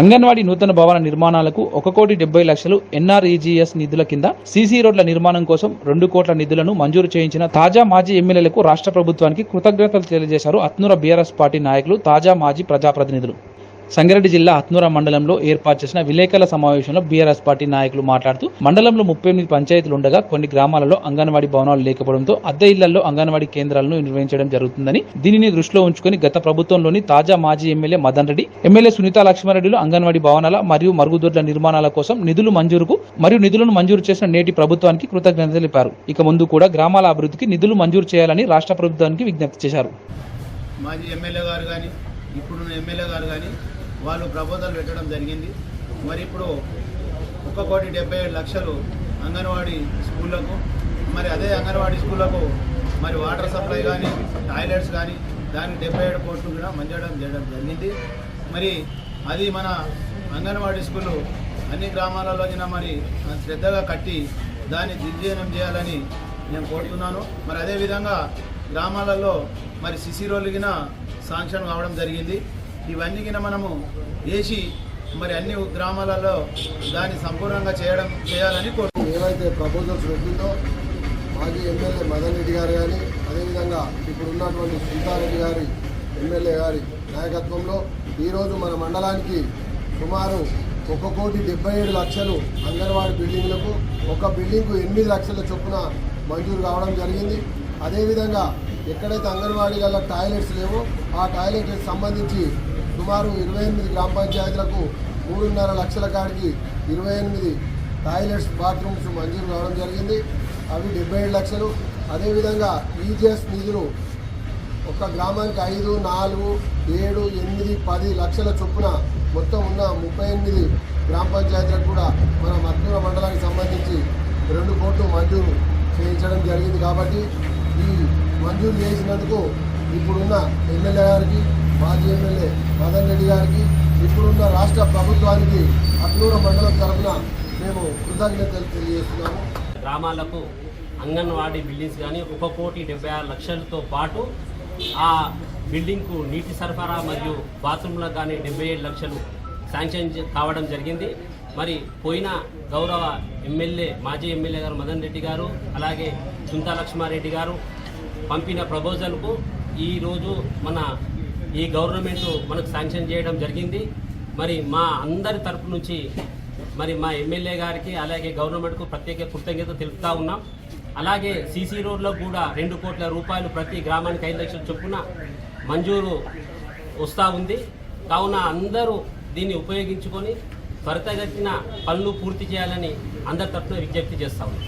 అంగన్వాడీ నూతన భవన నిర్మాణాలకు ఒక కోటి డెబ్బై లక్షలు ఎన్ఆర్ఈజీఎస్ నిధుల కింద సీసీ రోడ్ల నిర్మాణం కోసం రెండు కోట్ల నిధులను మంజూరు చేయించిన తాజా మాజీ ఎమ్మెల్యేలకు రాష్ట్ర ప్రభుత్వానికి కృతజ్ఞతలు తెలియజేశారు అత్నూర బీఆర్ఎస్ పార్టీ నాయకులు తాజా మాజీ ప్రజాప్రతినిధులు. సంగారెడ్డి జిల్లా అత్నూర మండలంలో ఏర్పాటు చేసిన విలేకరుల సమావేశంలో బీఆర్ఎస్ పార్టీ నాయకులు మాట్లాడుతూ మండలంలో ముప్పై ఎనిమిది పంచాయతీలు ఉండగా కొన్ని గ్రామాలలో అంగన్వాడీ భవనాలు లేకపోవడంతో అద్దె ఇళ్ళలో అంగన్వాడీ కేంద్రాలను నిర్వహించడం జరుగుతుందని దీనిని దృష్టిలో ఉంచుకొని గత ప్రభుత్వంలోని తాజా మాజీ ఎమ్మెల్యే మదన్ రెడ్డి ఎమ్మెల్యే సునీత లక్ష్మారెడ్డిలు అంగన్వాడీ భవనాల మరియు మరుగుదొడ్ల నిర్మాణాల కోసం నిధులు మంజూరుకు మరియు నిధులను మంజూరు చేసిన నేటి ప్రభుత్వానికి కృతజ్ఞత తెలిపారు. ఇక ముందు కూడా గ్రామాల అభివృద్ధికి నిధులు మంజూరు చేయాలని రాష్ట్ర ప్రభుత్వానికి విజ్ఞప్తి చేశారు. మాజీ ఎమ్మెల్యే గారు కానీ ఇప్పుడున్న ఎమ్మెల్యే గారు కానీ వాళ్ళు ప్రపోజల్ పెట్టడం జరిగింది. మరి ఇప్పుడు ఒక కోటి డెబ్బై ఏడు లక్షలు అంగన్వాడీ స్కూళ్ళకు మరి అదే అంగన్వాడీ స్కూళ్ళకు మరి వాటర్ సప్లై కానీ టాయిలెట్స్ కానీ దానికి డెబ్బై ఏడు కోట్లు కూడా మంజూరం చేయడం జరిగింది. మరి అది మన అంగన్వాడీ స్కూలు అన్ని గ్రామాలలో మరి శ్రద్ధగా కట్టి దాన్ని దిగ్విజయం చేయాలని నేను కోరుతున్నాను. మరి అదేవిధంగా గ్రామాలలో మరి సిసి రోడ్లు శాంక్షన్ కావడం జరిగింది. ఇవన్నీ మనము వేసి మరి అన్ని గ్రామాలలో దాన్ని సంపూర్ణంగా చేయడం చేయాలని కోరు ఏవైతే ప్రపోజల్స్ పెట్టిందో మాజీ ఎమ్మెల్యే మదన్ రెడ్డి గారు కానీ అదేవిధంగా ఇప్పుడు ఉన్నటువంటి సుల్తారెడ్డి గారి ఎమ్మెల్యే గారి నాయకత్వంలో ఈరోజు మన మండలానికి సుమారు ఒక కోటి డెబ్బై ఏడు లక్షలు అంగన్వాడీ బిల్డింగ్లకు ఒక బిల్డింగ్కు ఎనిమిది లక్షల చొప్పున మంజూరు కావడం జరిగింది. అదేవిధంగా ఎక్కడైతే అంగన్వాడీలలో టాయిలెట్స్ లేవో ఆ టాయిలెట్లకు సంబంధించి సుమారు ఇరవై ఎనిమిది గ్రామ పంచాయతీలకు మూడున్నర లక్షల కాడికి ఇరవై ఎనిమిది టాయిలెట్స్ బాత్రూమ్స్ మంజూరు కావడం జరిగింది. అవి డెబ్బై ఏడు లక్షలు. అదేవిధంగా ఈజీఎస్ నిధులు ఒక గ్రామానికి ఐదు నాలుగు ఏడు ఎనిమిది పది లక్షల చొప్పున మొత్తం ఉన్న ముప్పై ఎనిమిది గ్రామ పంచాయతీలకు కూడా మన మద్దూర మండలానికి సంబంధించి రెండు కోట్లు మంజూరు చేయించడం జరిగింది కాబట్టి ఈ మంజూరు చేసినందుకు ఇప్పుడున్న ఎమ్మెల్యే గారికి మాజీ ఎమ్మెల్యే మదన్ రెడ్డి గారికి ఇప్పుడున్న రాష్ట్ర ప్రభుత్వానికి అట్లూర మండలం తరఫున మేము కృతజ్ఞతలు తెలియజేస్తున్నాము. గ్రామాలకు అంగన్వాడీ బిల్డింగ్స్ కానీ ఒక కోటి డెబ్బై ఆరు లక్షలతో పాటు ఆ బిల్డింగ్కు నీటి సరఫరా మరియు బాత్రూంలకు కానీ డెబ్బై ఏడు లక్షలు శాంక్షన్ కావడం జరిగింది. మరి పోయిన గౌరవ ఎమ్మెల్యే మాజీ ఎమ్మెల్యే గారు మదన్ రెడ్డి గారు అలాగే చుంతా లక్ష్మారెడ్డి గారు పంపిన ప్రపోజల్కు ఈరోజు మన ఈ గవర్నమెంట్ మనకు శాంక్షన్ చేయడం జరిగింది. మరి మా అందరి తరపు నుంచి మరి మా ఎమ్మెల్యే గారికి అలాగే గవర్నమెంట్కు ప్రత్యేక కృతజ్ఞత తెలుపుతా ఉన్నాం. అలాగే సీసీ రోడ్లో కూడా రెండు కోట్ల రూపాయలు ప్రతి గ్రామానికి ఐదు లక్షల చొప్పున మంజూరు వస్తూ ఉంది. కావున అందరూ దీన్ని ఉపయోగించుకొని త్వరితగతిన పనులు పూర్తి చేయాలని అందరి తరఫున విజ్ఞప్తి చేస్తా ఉన్నాం.